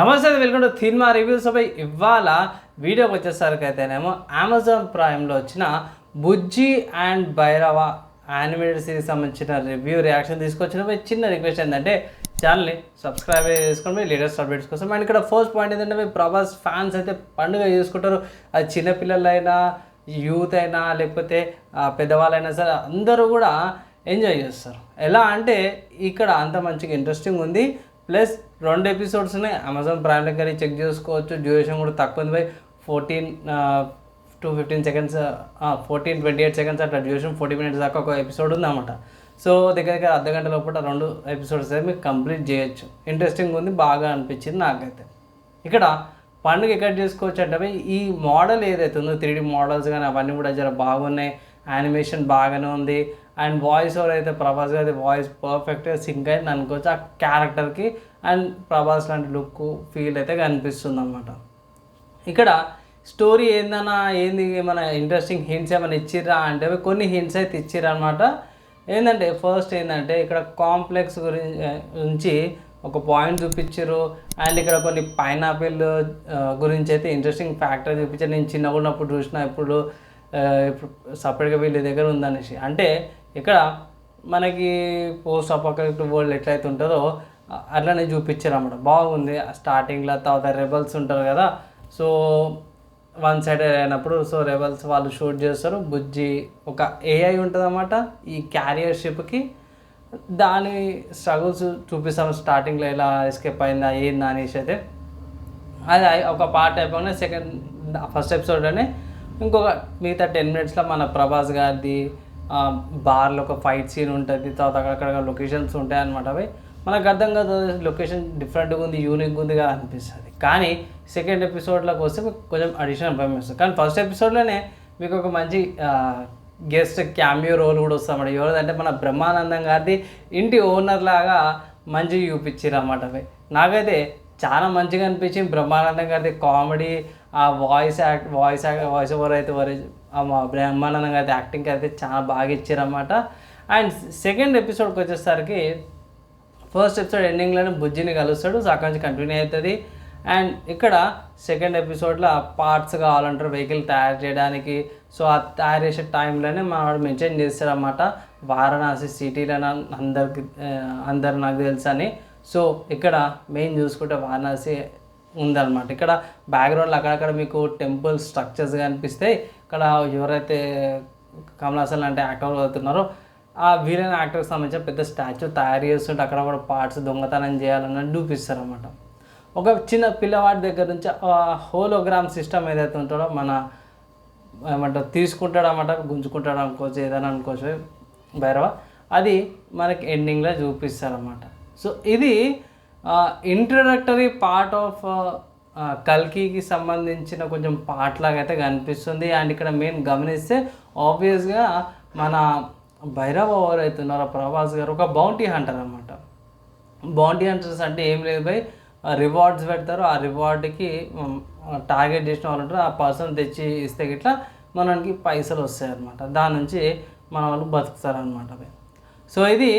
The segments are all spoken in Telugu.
నమస్తే వెల్కమ్ టు సినిమా రివ్యూస్ పై ఇవాళ వీడియోకి వచ్చేసరికి అయితేనేమో అమెజాన్ ప్రైమ్లో వచ్చిన Bujji and Bhairava animated series సంబంధించిన రివ్యూ రియాక్షన్ తీసుకొచ్చిన చిన్న రిక్వెస్ట్ ఏంటంటే ఛానల్ని సబ్స్క్రైబ్ చేసుకోండి. లేటెస్ట్ అప్డేట్స్ కోసం. అండ్ ఇక్కడ ఫస్ట్ పాయింట్ ఏంటంటే మీ ప్రభాస్ ఫ్యాన్స్ అయితే పండుగ చేసుకుంటారు. అది చిన్నపిల్లలైనా యూత్ అయినా లేకపోతే పెద్దవాళ్ళైనా సరే అందరూ కూడా ఎంజాయ్ చేస్తారు. ఎలా అంటే ఇక్కడ అంత మంచిగా ఇంట్రెస్టింగ్ ఉంది. ప్లస్ రెండు ఎపిసోడ్స్ ఉన్నాయి. అమెజాన్ ప్రైమ్ దగ్గర చెక్ చేసుకోవచ్చు. డ్యూరేషన్ కూడా తక్కువ ఉంది by fourteen to fifteen seconds fourteen twenty eight seconds అట్లా డ్యూరేషన్ ఫోర్టీ మినిట్స్ దాకా ఒక ఎపిసోడ్ ఉందన్నమాట. సో దగ్గర దగ్గర అర్ధ గంట లోపల రెండు ఎపిసోడ్స్ అయితే మీకు కంప్లీట్ చేయొచ్చు. ఇంట్రెస్టింగ్ ఉంది బాగా అనిపించింది నాకైతే. ఇక్కడ పండుగ ఎక్కడ చేసుకోవచ్చు అంటే ఈ మోడల్ ఏదైతే ఉందో త్రీ డీ మోడల్స్ కానీ అవన్నీ కూడా జర బాగున్నాయి. యానిమేషన్ బాగానే ఉంది. అండ్ వాయిస్ ఓవర్ అయితే ప్రభాస్ గారి వాయిస్ పర్ఫెక్ట్గా సింక్ అయింది. అనుకోవచ్చు ఆ క్యారెక్టర్కి అండ్ ప్రభాస్ లాంటి లుక్ ఫీల్ అయితే కనిపిస్తుంది అనమాట ఇక్కడ స్టోరీ ఏందన్నా ఏంది ఏమైనా ఇంట్రెస్టింగ్ హింట్స్ ఏమైనా ఇచ్చిర్రా అంటే కొన్ని హింట్స్ అయితే ఇచ్చిర్రు అనమాట ఏంటంటే ఫస్ట్ ఏంటంటే ఇక్కడ కాంప్లెక్స్ గురించి నుంచి ఒక పాయింట్ చూపించారు అండ్ ఇక్కడ కొన్ని పైనాపిల్ గురించి అయితే ఇంట్రెస్టింగ్ ఫ్యాక్టర్ చూపించారు. నేను చిన్నగా ఉన్నప్పుడు చూసిన ఇప్పుడు ఇప్పుడు సపరేట్గా వీళ్ళ దగ్గర ఉందనేసి. అంటే ఇక్కడ మనకి పోస్ట్ అపోకలిప్టిక్ వరల్డ్ ఎట్లయితే ఉంటుందో అట్లనే చూపించారు అన్నమాట బాగుంది స్టార్టింగ్లో తర్వాత రెబల్స్ ఉంటారు కదా. సో వన్ సైడ్ అయినప్పుడు సో రెబల్స్ వాళ్ళు షూట్ చేస్తారు. బుజ్జి ఒక ఏఐ ఉంటుందన్నమాట ఈ క్యారియర్ షిప్కి దాని స్ట్రగుల్స్ చూపిస్తాం స్టార్టింగ్లో ఎలా ఎస్కేప్ అయిందా ఏందా అనేసి అయితే. అది ఒక పార్ట్ అయిపోయిన సెకండ్ ఫస్ట్ ఎపిసోడ్లోనే ఇంకొక మిగతా టెన్ మినిట్స్లో మన ప్రభాస్ గారిది బార్లో ఒక ఫైట్ సీన్ ఉంటుంది తర్వాత అక్కడక్కడ లొకేషన్స్ ఉంటాయి అనమాట అవి మనకు అర్థం కాదు లొకేషన్ డిఫరెంట్గా ఉంది యూనిక్గా ఉంది కదా అనిపిస్తుంది. కానీ సెకండ్ ఎపిసోడ్లోకి వస్తే కొంచెం అడిషనల్ భయం వేస్తుంది. కానీ ఫస్ట్ ఎపిసోడ్లోనే మీకు ఒక మంచి గెస్ట్ క్యామియో రోల్ కూడా వస్తామన్నమాట ఎవరిదంటే మన బ్రహ్మానందం గారిది ఇంటి ఓనర్ లాగా మంచిగా చూపించారు అన్నమాట అవి. నాకైతే చాలా మంచిగా అనిపించింది బ్రహ్మానందం గారిది కామెడీ ఆ voice act voice voice over అయితే వరి అయితే మా బ్రహ్మానందం గారి యాక్టింగ్ అయితే చాలా బాగా ఇచ్చారన్నమాట. అండ్ సెకండ్ ఎపిసోడ్కి వచ్చేసరికి ఫస్ట్ ఎపిసోడ్ ఎండింగ్లోనే బుజ్జిని కలుస్తాడు సో అక్కడి నుంచి కంటిన్యూ అవుతుంది. అండ్ ఇక్కడ సెకండ్ ఎపిసోడ్లో పార్ట్స్ కావాలంటారు వెహికల్ తయారు చేయడానికి. సో ఆ తయారు చేసే టైంలోనే మనవాడు మెన్షన్ చేస్తారన్నమాట వారణాసి సిటీలో అందరికి అందరు నాకు తెలుసు అని సో ఇక్కడ మెయిన్ చూసుకుంటే వారణాసి ఉందన్నమాట. ఇక్కడ బ్యాక్గ్రౌండ్లో అక్కడక్కడ మీకు టెంపుల్ స్ట్రక్చర్స్ కనిపిస్తాయి ఇక్కడ ఎవరైతే కమలాసన్ లాంటి యాక్టర్ అవుతున్నారో ఆ వీరైన యాక్టర్కి సంబంధించిన పెద్ద స్టాచ్యూ తయారు చేస్తుంటే అక్కడ కూడా పార్ట్స్ దొంగతనం చేయాలని చూపిస్తారు అనమాట ఒక చిన్న పిల్లవాడి దగ్గర నుంచి హోలోగ్రామ్ సిస్టమ్ ఏదైతే ఉంటుందో మన ఏమంటారు తీసుకుంటాడు అనమాట గుంజుకుంటాడు అనుకోవచ్చు ఏదైనా అనుకోవచ్చు భైరవ. అది మనకి ఎండింగ్లో చూపిస్తారన్నమాట. సో ఇది ఇంట్రడక్టరీ పార్ట్ ఆఫ్ కల్కికి సంబంధించిన కొంచెం పార్ట్ లాగా అయితే కనిపిస్తుంది. అండ్ ఇక్కడ మెయిన్ గమనిస్తే ఆబ్వియస్గా మన భైరవ ఓవర్ అవుతున్నారు ప్రభాస్ గారు ఒక బౌంటీ హంటర్ అనమాట బౌంటీ హంటర్స్ అంటే ఏం లేదు బై రివార్డ్స్ పెడతారు. ఆ రివార్డ్కి టార్గెట్ చేసిన వాళ్ళు ఉంటారు. ఆ పర్సన్ తెచ్చి ఇస్తే గిట్లా మనకి పైసలు వస్తాయి అనమాట దాని నుంచి మన వాళ్ళు బతుకుతారు అనమాట సో ఇది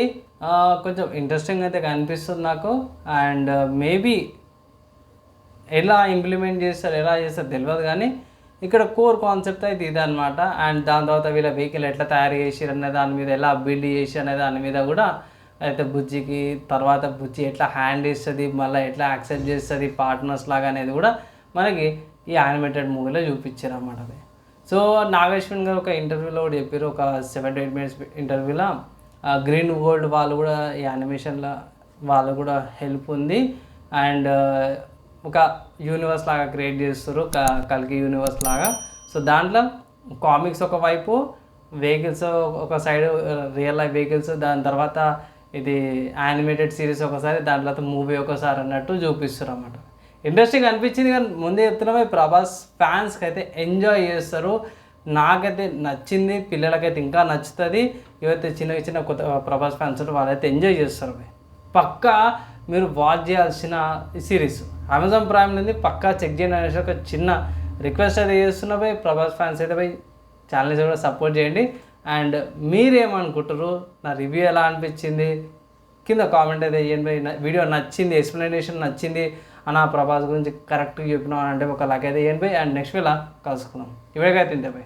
కొంచెం ఇంట్రెస్టింగ్ అయితే కనిపిస్తుంది నాకు. అండ్ మేబీ uh, ఎలా ఇంప్లిమెంట్ చేస్తారు ఎలా చేస్తారు తెలియదు కానీ ఇక్కడ కోర్ కాన్సెప్ట్ అయితే ఇది అనమాట అండ్ దాని తర్వాత వీళ్ళ వెహికల్ ఎట్లా తయారు చేసారు అనే దాని మీద ఎలా బిల్డ్ చేసి అనే దాని మీద కూడా అయితే బుజ్జికి తర్వాత బుజ్జి ఎట్లా హ్యాండ్ ఇస్తుంది మళ్ళీ ఎట్లా యాక్సెప్ట్ చేస్తుంది పార్ట్నర్స్ లాగా అనేది కూడా మనకి ఈ యానిమేటెడ్ మూవీలో చూపించారు అన్నమాట అది. సో నాగేశ్వన్ గారు ఒక ఇంటర్వ్యూలో కూడా చెప్పారు ఒక సెవెన్ ఎయిట్ మినిట్స్ ఇంటర్వ్యూలో గ్రీన్ వరల్డ్ వాళ్ళు కూడా ఈ యానిమేషన్లో వాళ్ళు కూడా హెల్ప్ ఉంది. అండ్ ఒక యూనివర్స్ లాగా క్రియేట్ చేస్తారు క- యూనివర్స్ లాగా. సో దాంట్లో కామిక్స్ ఒక వైపు వెహికల్స్ ఒక సైడ్ రియల్ లైఫ్ వెహికల్స్ దాని తర్వాత ఇది యానిమేటెడ్ సిరీస్ ఒకసారి దాని తర్వాత మూవీ ఒకసారి అన్నట్టు చూపిస్తారు అన్నమాట ఇంట్రెస్టింగ్ అనిపించింది కానీ ముందే చెప్తున్నామే ప్రభాస్ ఫ్యాన్స్కి అయితే ఎంజాయ్ చేస్తారు. నాకైతే నచ్చింది పిల్లలకైతే ఇంకా నచ్చుతుంది. ఏవైతే చిన్న చిన్న కొత్త ప్రభాస్ ఫ్యాన్స్ వాళ్ళైతే ఎంజాయ్ చేస్తారు. భయ్. పక్కా మీరు వాచ్ చేయాల్సిన సిరీస్. అమెజాన్ ప్రైమ్ నుండి పక్కా చెక్ చేయండి అనేసి ఒక చిన్న రిక్వెస్ట్ అయితే చేస్తున్నా పోయి ప్రభాస్ ఫ్యాన్స్ అయితే పోయి ఛానల్స్ కూడా సపోర్ట్ చేయండి. అండ్ మీరేమనుకుంటారు నా రివ్యూ ఎలా అనిపించింది? కింద కామెంట్ అయితే వేయండి వీడియో నచ్చింది ఎక్స్ప్లెనేషన్ నచ్చింది అన్న ప్రభాస్ గురించి కరెక్ట్గా చెప్పినాం అని అంటే ఒక లక్ అయితే వేయండి అండ్ నెక్స్ట్ వేళ కలుసుకుందాం. ఇవేగా తింటే బై